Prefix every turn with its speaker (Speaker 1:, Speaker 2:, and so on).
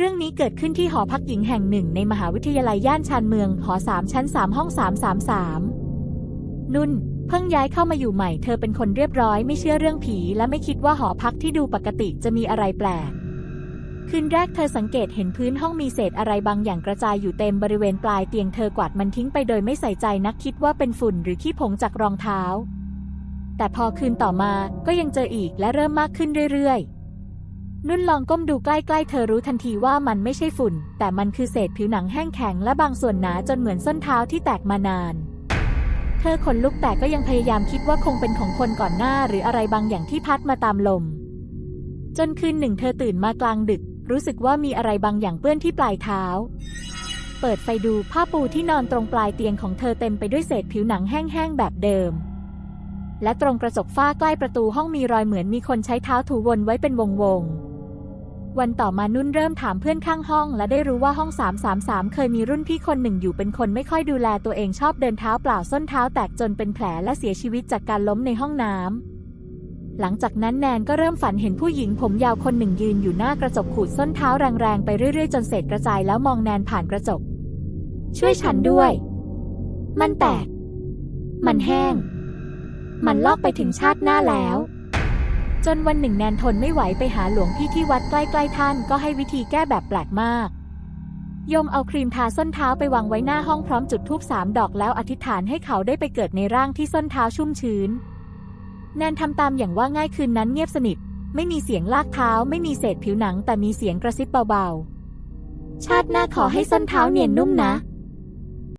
Speaker 1: เรื่องนี้เกิดขึ้นที่หอพักหญิงแห่งหนึ่งในมหาวิทยาลัยย่านชานเมือง หอสามชั้นสามห้องสามสามสามนุ่น เพิ่งย้ายเข้ามาอยู่ใหม่ เธอเป็นคนเรียบร้อย ไม่เชื่อเรื่องผี และไม่คิดว่าหอพักที่ดูปกติจะมีอะไรแปลก คืนแรกเธอสังเกตเห็นพื้นห้องมีเศษอะไรบางอย่างกระจายอยู่เต็มบริเวณปลายเตียงเธอกวาดมันทิ้งไปโดยไม่ใส่ใจนักคิดว่าเป็นฝุ่นหรือขี้ผงจากรองเท้า แต่พอคืนต่อมาก็ยังเจออีกและเริ่มมากขึ้นเรื่อยๆ นุ่นลองก้มดูใกล้ๆ เธอรู้ทันทีว่ามันไม่ใช่ฝุ่น แต่มันคือเศษผิวหนังแห้งแข็งและบางส่วนหนาจนเหมือนส้นเท้าที่แตกมานาน เธอขนลุกแต่ก็ยังพยายามคิดว่าคงเป็นของคนก่อนหน้าหรืออะไรบางอย่างที่พัดมาตามลม จนคืนหนึ่งเธอตื่นมากลางดึก รู้สึกว่ามีอะไรบางอย่างเปื้อนที่ปลายเท้า เปิดไฟดูผ้าปูที่นอนตรงปลายเตียงของเธอเต็มไปด้วยเศษผิวหนังแห้งๆแบบเดิม และตรงกระจกฝ้าใกล้ประตูห้องมีรอยเหมือนมีคนใช้เท้าถูวนไว้เป็นวงๆ วันต่อมานุ่นเริ่มถามเพื่อนข้างห้อง และได้รู้ว่าห้อง 333 เคยมีรุ่นพี่คนหนึ่งอยู่เป็นคนไม่ค่อยดูแลตัวเองชอบเดินเท้าเปล่าส้นเท้าแตกจนเป็นแผลและเสียชีวิตจากการล้มในห้องน้ำหลังจากนั้นแนนก็เริ่มฝันเห็นผู้หญิงผมยาวคนหนึ่งยืนอยู่หน้ากระจกขูดส้นเท้าแรงๆไปเรื่อยๆ จนเศษกระจายแล้วมองแนนผ่านกระจก ช่วยฉันด้วย มันแตก มันแห้ง มันลอกไปถึงชาติหน้าแล้ว จนวันหนึ่งแนนทนไม่ไหวไปหาหลวงพี่ที่วัดใกล้ๆท่านก็ให้วิธีแก้แบบแปลกมากโยมเอาครีมทาส้นเท้าไปวางไว้หน้าห้องพร้อมจุดธูปสามดอกแล้วอธิษฐานให้เขาได้ไปเกิดในร่างที่ส้นเท้าชุ่มชื้น แนนทำตามอย่างว่าง่ายคืนนั้นเงียบสนิท ไม่มีเสียงลากเท้า ไม่มีเศษผิวหนัง แต่มีเสียงกระซิบเบาๆ ชาติหน้าขอให้ส้นเท้าเนียนนุ่มนะ